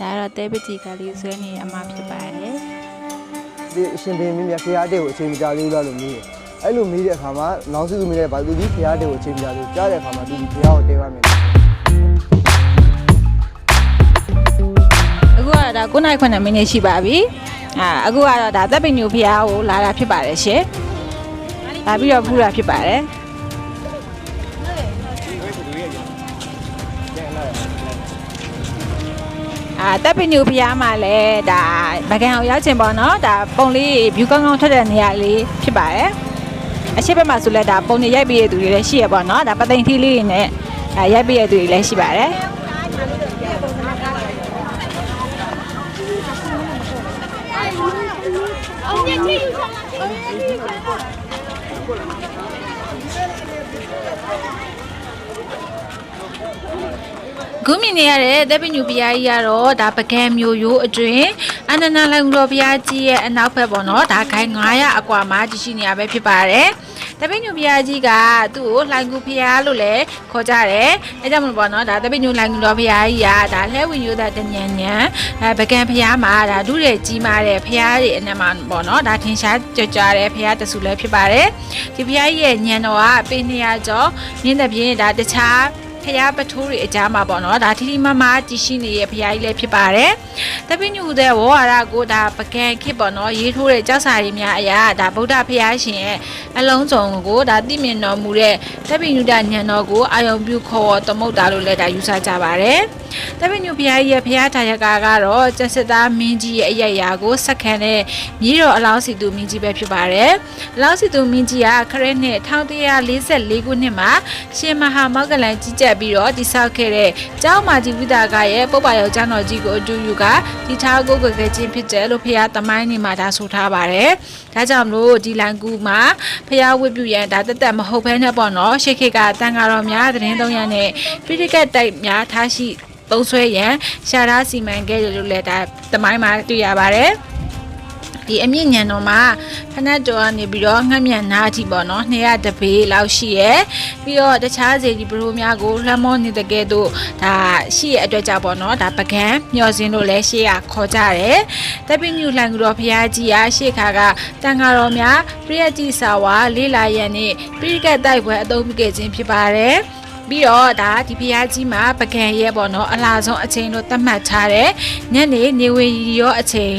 ဒါကတော့တဲပတိကလေးဆွဲနေရမှာဖြစ်ပါတယ်ဒီအရှင်ဘင်မင်းမြတ်ဖရားတဲ့ကိုအချိန်မကြာသေးဘူးလားလို့မေးတယ်အဲ့လိုမေးတဲ့အခါမှာနောင်စုသူမေးတဲ့ဘာသူဒီဖရားတဲ့ကိုအချိန်မကြာသေးဘူးကြားတဲ့အခါမှာသူဒီဖရားကိုတဲရမယ်အခုကတော့ဒါ9နိုင်9မိနစ်ရှိပါပြီအာအခုကတော့ဒါသက်ပင်ညူဖျားကိုလာတာဖြစ်ပါတယ်ရှင်လာပြီးတော့ဖူးတာဖြစ်ပါတယ် အာတပ်ပင်ညူဖျားမှာလည်းဒါဗကန်အောင်ရောက်ချင်ပေါ့နော်ဒါပုံလေး view ကောင်းကောင်းထွက်တဲ့နေရာလေးဖြစ်ပါတယ်အရှိတ်ဘက်မှာဆိုလဲဒါပုံနေရိုက်ပြီးတဲ့သူတွေလည်းရှိရပေါ့နော်ဒါပသိမ်ထီးလေးတွေနဲ့ဒါရိုက်ပြီးတဲ့သူတွေလည်းရှိပါတယ် ဂုမြင်နေရတဲ့တပ်ပညူဘုရားကြီးကတော့ဒါပကံမျိုးရိုးအတွင်အနန္ဒလောင်တော်ဘုရားကြီးရဲ့အနောက်ဘက်ပေါ့နော်ဒါခိုင်900အကွာမှာတရှိနေရပဲဖြစ်ပါတယ်တပ်ပညူဘုရားကြီးကသူ့ကိုလှိုင်ကူဘုရားလို့လည်းခေါ်ကြတယ်အဲကြောင့်မလို့ပေါ့နော်ဒါတပ်ပညူလှိုင်ကူတော်ဘုရားကြီးကဒါလှဲဝင်ရိုးသားတညံညံအဲပကံဘုရားမှာဒါဒုရဲကြီးမားတဲ့ဘုရားတွေအနက်မှာပေါ့နော်ဒါထင်ရှားကြကြတဲ့ဘုရားတဆူလည်းဖြစ်ပါတယ်ဒီဘုရားကြီးရဲ့ညံတော်ကပေ200ကျော်မြင်းတဲ့ပြင်းဒါတခြားဖ ရားပထိုးတွေအကြားမှာပေါ့နော်ဒါထီထီမမတည်ရှိနေတဲ့ဖရားကြီးလည်းဖြစ်ပါတယ်တပိညူတဲ့ဝေါ်ဟာရကိုဒါပကံခစ်ပေါ့နော်ရေးထိုးတဲ့ကြောက်စာရီများအရာဒါဗုဒ္ဓဖရားရှင်ရဲ့အလုံးစုံကိုဒါသိမြင်တော်မူတဲ့တပိညူတညံတော်ကိုအာယုံပြုခေါ်သမုတ်တာလို့လည်းဒါယူဆကြပါတယ်တပိညူဖရားကြီးရဲ့ဖရားထာယကာကတော့ကျက်စစ်သားမင်းကြီးရဲ့အယက်ရာကိုစက္ကန့်နဲ့မြေတော်အလောင်းစီသူမင်းကြီးပဲဖြစ်ပါတယ်အလောင်းစီသူမင်းကြီးကခရက်နှစ်1144ခုနှစ်မှာရှင်မဟာမောက္ကလန်ကြီးကြပ်ပြီးတော့တိဆောက်ခဲ့တဲ့ကျောင်းမာကြီးဝိဒါကရဲ့ပုပ္ပါယောကျောင်းတော်ကြီးကိုအတူယူကဒီထားကိုကိုခဲ့ခြင်းဖြစ်တယ်လို့ဖရားသမိုင်းနေမှာဒါဆိုထားပါတယ်။ဒါကြောင့်မလို့ဒီလန်ကူမှာဖရားဝတ်ပြုရန်ဒါတက်တက်မဟုတ်ဘဲနဲ့ပေါ့နော်ရှေခေကတန်ဃာတော်များသတင်းသုံးရနဲ့ပိဋကတ်တိုက်များထားရှိ သုံးဆွဲရန်ရှာရာစီမံခဲ့တယ်လို့လည်းဒါသမိုင်းမှာတွေ့ရပါတယ်။ဒီအမြင့်ညံတော်မှာဖနက်တော်ကနေပြီးတော့ငှက်မြန်နာအထိပေါ့နော်200တပေလောက်ရှိရယ်ပြီးတော့တခြားစီဒီဘရိုများကိုလွှမ်းမောနေတဲ့ကဲတို့ဒါရှိရအတွက်ကြောင့်ပေါ့နော်ဒါပကံမျောစင်းတို့လည်းရှေ့ရခေါ်ကြတယ်တပိညူလှန်ကူတော်ဖရာကြီးအားရှေ့ခါကတန်ဃာတော်များပြည့်တိစာဝါလေးလာရန်နဲ့ပြိကတ်တိုက်ပွဲအသုံးပြုခဲ့ခြင်းဖြစ်ပါတယ် ပြီးတော့ဒါဒီဖရားကြီးမှာပကံရဲပေါ့နော်အလားဆုံးအချိန်လို့သတ်မှတ်ထားတယ်ညနေနေဝင်ရောအချိန်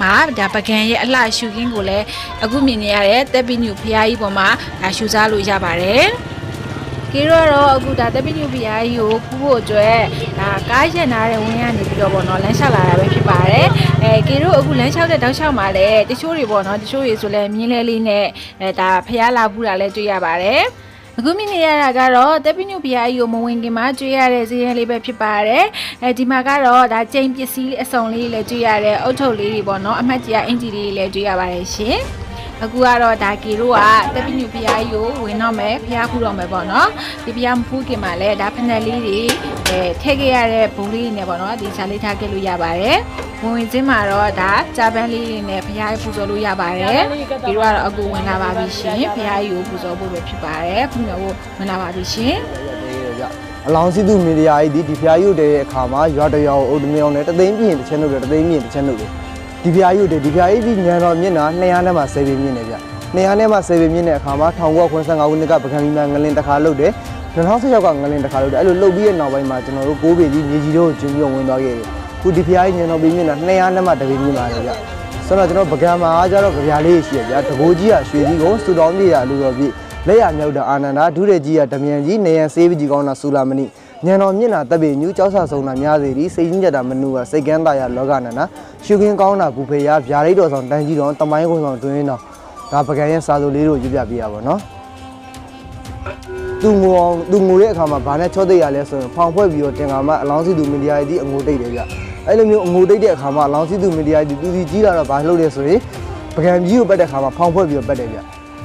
မှာဒါပကံရဲအလှရှူခင်းကိုလည်းအခုမြင်နေရတဲ့တက်ပီညူဖရားကြီးပေါ်မှာဒါရှူစားလို့ရပါတယ်ကေရောတော့အခုဒါတက်ပီညူဖရားကြီးကိုဖူးဖို့အတွက်ဒါကားရက်နာတဲ့ဝင်းရနေပြီးတော့ပေါ့နော်လမ်းလျှောက်လာတာပဲဖြစ်ပါတယ်အဲကေရောအခုလမ်းလျှောက်တဲ့တောက်လျှောက်မှာလည်းတချို့တွေပေါ့နော်တချို့တွေဆိုလည်းမြင်းလဲလေးနဲ့အဲဒါဖရားလာဖူးတာလည်းတွေ့ရပါတယ် အခုမြင်နေရတာကတော့တက်ပီညူဘီယာကြီးကိုမဝင်ခင်မှာကျွေးရတဲ့ဇီးရဲလေးပဲဖြစ်ပါတယ်။အဲဒီမှာကတော့ဒါကျိန်ပစ္စည်းအစုံလေးလည်းကျွေးရတဲ့အုတ်ထုပ်လေးတွေပေါ့နော်။အမှတ်ကြီးကအင်ဂျီလေးလည်းကျွေးရပါတယ်ရှင်။အခုကတော့ဒါကီတို့ကတက်ပီညူဘီယာကြီးကိုဝင်တော့မယ်ဖျားဖူးတော့မယ်ပေါ့နော်။ဒီဖျားမဖူးခင်မှာလည်းဒါဖနက်လေးတွေအဲထည့်ခဲ့ရတဲ့ဘုံလေးတွေနဲ့ပေါ့နော်။ဒီစားလေးထားခဲ့လို့ရပါတယ်။ ဝင်ဝင်ချင်းမှာတော့ဒါဂျာပန်လေးတွေနဲ့ဖျားပူဇော်လို့ရပါတယ်။ဒီတော့ကတော့အခုဝင်လာပါပြီရှင်။ဖျားကြီးကိုပူဇော်ဖို့ပဲဖြစ်ပါတယ်။ခုနကဝင်လာပါပြီရှင်။အလောင်းစီသူမီဒီယာကြီးဒီဒီဖရားကြီးတဲ့အခါမှာရွာတရောအုတ်တမြောင်းနဲ့တသိန်းပြင်းတစ်ချက်လုပ်တယ်တသိန်းပြင်းတစ်ချက်လုပ်တယ်ဒီဖရားကြီးတဲ့ဒီဖရားကြီးဒီညံတော်မျက်နှာ200နဲ့မှ10ပေမြင့်နေဗျ200နဲ့မှ10ပေမြင့်တဲ့အခါမှာ1995ခုနှစ်ကပကံမီမငလင်တစ်ခါလုပ်တယ်2016ကငလင်တစ်ခါလုပ်တယ်အဲ့လိုလုပ်ပြီးတဲ့နောက်ပိုင်းမှာကျွန်တော်တို့6ပေကြီးမြေကြီးတို့ကျင်းပြီးဝင်သွားခဲ့တယ် ခုဒီဖရားကြီးညံတော်ပေမြင့်တာ200နဲ့မှ10ပေမြင့်ပါတယ်ဗျဆိုတော့ကျွန်တော်ပကံမှာကျတော့ကြပြားလေးရှိရဗျတကိုးကြီးကရွှေကြီးကိုစူတော်မြေရလူတော်ပြည့်လက်ရမြောက်တာအာနန္ဒာဒုရကြီးကဓမြန်ကြီးနေရန်ဆေးပကြီးကောင်းတာဆူလာမဏိညံတော်မျက်နာတပ်ပေညူးကြောက်ဆဆုံတာများစေဒီစိတ်ချင်းကြတာမနူကစိတ်ကန်းသားရလောကနန္ဒာရှုခင်းကောင်းတာဘူဖေရဗျာရိတ်တော်ဆောင်တန်းကြီးတော်တမိုင်းကုန်းဆောင်တွင်းတော်ဒါပကံရဲ့စာဆိုလေးတို့ရွပြပြရပါတော့သူငိုအောင်သူငိုတဲ့အခါမှာဘာနဲ့ချောသိရလဲဆိုရင်ဖောင်ဖွဲ့ပြီးတော့တင်ကာမအလောင်းစီသူမီဒီယာကြီးအငိုတိတ်တယ်ဗျ အဲ့လိုမျိုးအငိုတိတ်တဲ့အခါမှာအလောင်းစီသူမီဒီယာကြီးသူစီကြီးလာတော့ဘာလုပ်လဲဆိုရင်ပကံကြီးကိုပတ်တဲ့အခါမှာဖောင်ဖွဲ့ပြီးတော့ပတ်တယ်ဗျ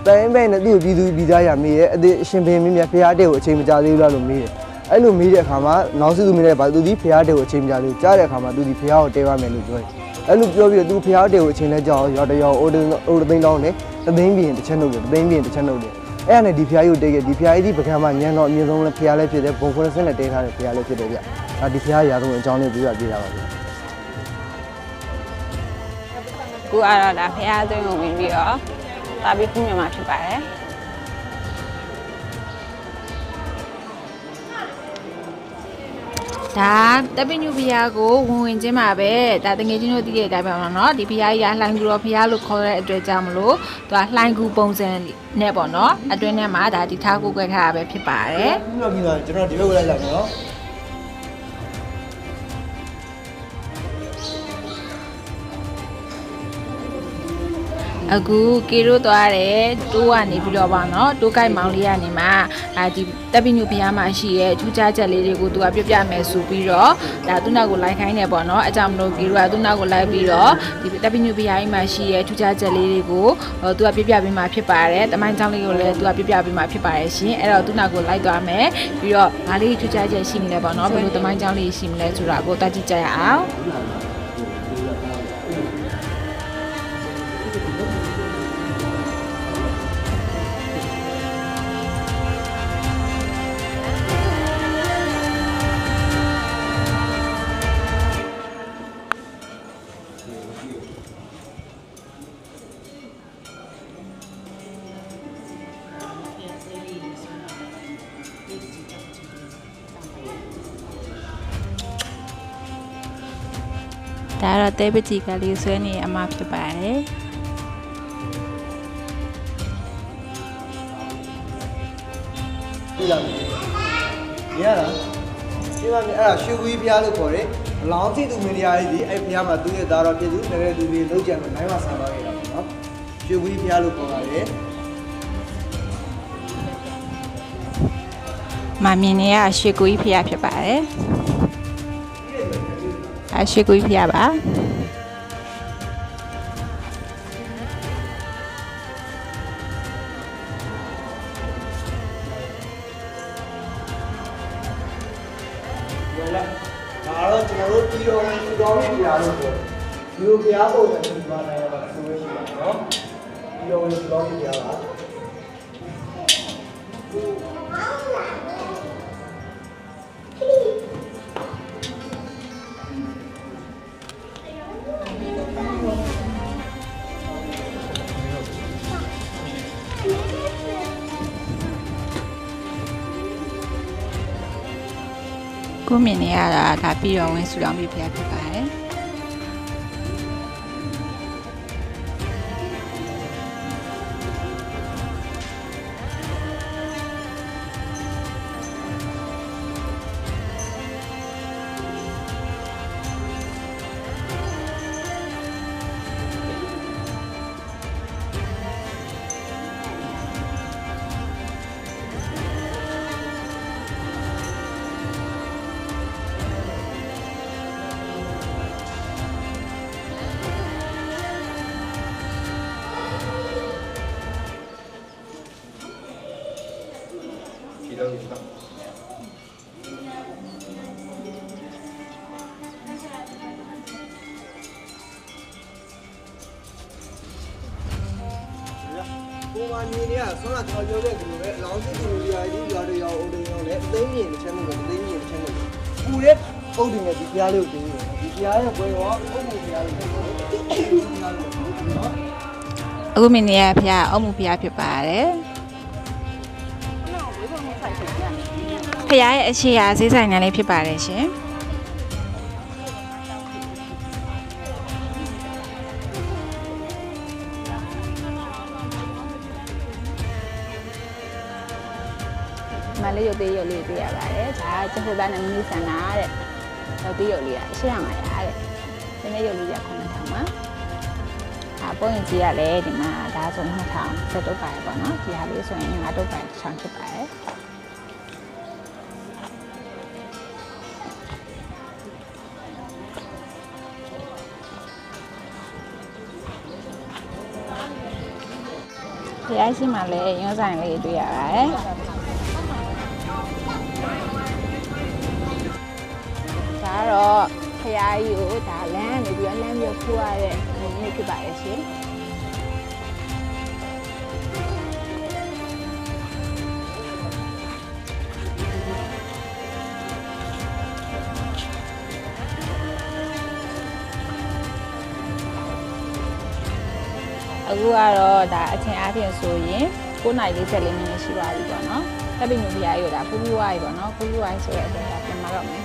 တိုင်းပဲနဲ့သူ့ကိုပြည်သူပြည်သားရမေးရဲ့အသေးအရှင်ပင်မင်းမြတ်ဖရားတဲ့ကိုအချိန်မကြာသေးဘူးလားလို့မေးတယ်အဲ့လိုမေးတဲ့အခါမှာနောက်စီသူမေးတဲ့ဘာသူဒီဖရားတဲ့ကိုအချိန်မကြာသေးဘူးကြားတဲ့အခါမှာသူဒီဖရားကိုတဲရမယ်လို့ပြောတယ်အဲ့လိုပြောပြီးတော့သူဖရားတဲ့ကိုအချိန်လဲကြောက်ရော်တရောအိုဒအိုဒသိန်းတောင်းနဲ့တသိန်းပြင်တစ်ချက်နှုတ်တယ်တသိန်းပြင်တစ်ချက်နှုတ်တယ်အဲ့ဒါနဲ့ဒီဖရားကြီးကိုတဲခဲ့ဒီဖရားကြီးဒီပကံမှာညံတော့အမြင့်ဆုံးလဲဖရားလဲဖြစ်တယ်ဘုံခွန်းစင်းနဲ့တဲထားတဲ့ဖရားလဲဖြစ်တယ်ဗျ ဒါဒီဖရားရာဆုံးအကြောင်းလေးပြပြပြတာပါဗျအခုကတော့ဒါဖះသွင်းကိုဝင်ပြီးတော့တာပြီးဖူးမြန်မာဖြစ်ပါတယ်ဒါတပ်ပညုဘုရားကိုဝင်ဝင်ချင်းမှာပဲဒါတငယ်ချင်းတို့သိတဲ့အတိုင်းပဲပေါ့နော်ဒီဘုရားကြီးကလှိုင်းကူတော်ဘုရားလို့ခေါ်တဲ့အတွက်ကြောင့်မလို့သူကလှိုင်းကူပုံစံနဲ့ပေါ့နော်အတွင်းထဲမှာဒါဒီထားကိုကွဲထားတာပဲဖြစ်ပါတယ်ပြီးတော့ပြီးတော့ကျွန်တော်ဒီဘက်ကိုလိုက်လာမယ်နော် အခုကေရိုးသွားတယ်တိုးကနေပြီးတော့ပါနော်တိုးကိုက်မောင်လေးကနေမှအာဒီတပ်ပညုဘုရားမှာရှိရဲ့ထူးခြားချက်လေးတွေကိုသူကပြပြမယ်ဆိုပြီးတော့ဒါသူ့နောက်ကိုလိုက်ခိုင်းတယ်ပေါ့နော်အကြောင်းမလို့ကေရိုးကသူ့နောက်ကိုလိုက်ပြီးတော့ဒီတပ်ပညုဘုရားကြီးမှာရှိရဲ့ထူးခြားချက်လေးတွေကိုဟိုသူကပြပြပေးမှာဖြစ်ပါတယ်တမိုင်းကြောင်းလေးကိုလည်းသူကပြပြပေးမှာဖြစ်ပါတယ်ရှင်အဲ့တော့သူ့နောက်ကိုလိုက်သွားမယ်ပြီးတော့ဘာလေးထူးခြားချက်ရှိမလဲပေါ့နော်ဘယ်လိုတမိုင်းကြောင်းလေးရှိမလဲဆိုတာကိုတတ်ကြည့်ကြရအောင် ဒါကတော့တဲပတိကလေးဆွဲနေအမဖြစ်ပါတယ်ပြီးလာမယ်ရလားဒီမှာအဲ့ဒါရှူဝီဘုရားလို့ခေါ်တယ်အလောင်းစီသူမင်းတရားကြီးဒီအဲ့ဘုရားမှာသူ့ရဲ့သားတော်ဖြစ်သူတကယ်သူတွေလုံးကြံလို့နိုင်မှာဆံသွားခဲ့တာပေါ့နော်ရှူဝီဘုရားလို့ခေါ်ပါတယ်မမြင်နေရရွှေကူကြီးဖះဖြစ်ပါတယ် အရွှေကူကြီးဖះပါရလားဒါတော့ကျွန်တော်တို့ပြီးတော့ဒီတော်ဘုရားလို့ခေါ်တယ်ဒီလိုဘုရားပုံစံဒီမှာနိုင်ရတာဆိုလို့ရှိတာနော်ပြီးတော့ဒီတော်ဘုရားပါ ကိုမြင်နေရတာဒါပြီးတော့ဝင်ဆူတောင်းပြီးဖះဖြစ်ပါတယ် ကိုမမြင်နေရဆွမ်းလာကျွန်တော်ပြောခဲ့သလိုပဲအလောင်းစီသူမင်းတရားကြီးရွာတွေရောအုံတွေရောလည်းအသိမြင်တစ်ချက်လို့အသိမြင်တစ်ချက်လို့ပူတဲ့အုတ်တွေနဲ့ဒီဘုရားလေးကိုတင်းနေတယ်ဒီဘုရားရဲ့ဘွယ်ရောအုတ်မှုဘုရားလေးကိုတင်းနေတယ်နော်အခုမြင်နေရဖះအုံမှုဖះဖြစ်ပါတယ် ဖះရဲ့အရှိရာဈေးဆိုင်နယ်လေးဖြစ်ပါတယ်ရှင်မလေးရုပ်သေးရုပ်လေးတွေ့ရပါတယ်ဒါကကျဖို့သားနဲ့မင်းဆန္ဒတဲ့ရုပ်သေးရုပ်လေးက800မှာရတဲ့ဒီနေ့ရုပ်လေးက9000ပါဒါပုံရင်ကြီးရလဲဒီမှာဒါဆို2000စက်တုပ်ပါတယ်ပေါ့နော်ဒီဟာလေးဆိုရင်ငါတုပ်ပါတယ်1000ဖြစ်ပါတယ် ဒီအရှိမှလည်းရုံးဆိုင်လေးတွေ့ရပါတယ်ဒါကတော့ဖရာကြီးကိုဒါလမ်းနေပြီးတော့လမ်းမျိုးခိုးရတဲ့နေမျိုးဖြစ်ပါရဲ့ရှင် အခုကတော့ဒါအချင်းအားဖြင့်ဆိုရင်9:44မိနစ်ရှိပါပြီပေါ့နော်တပ်ပင်ညူပြားကြီးကိုဒါပူပူဝါးကြီးပေါ့နော်ပူပူဝါးကြီးဆိုတဲ့အချိန်ကပြန်မတော့မယ်ဟုတ်ကဲ့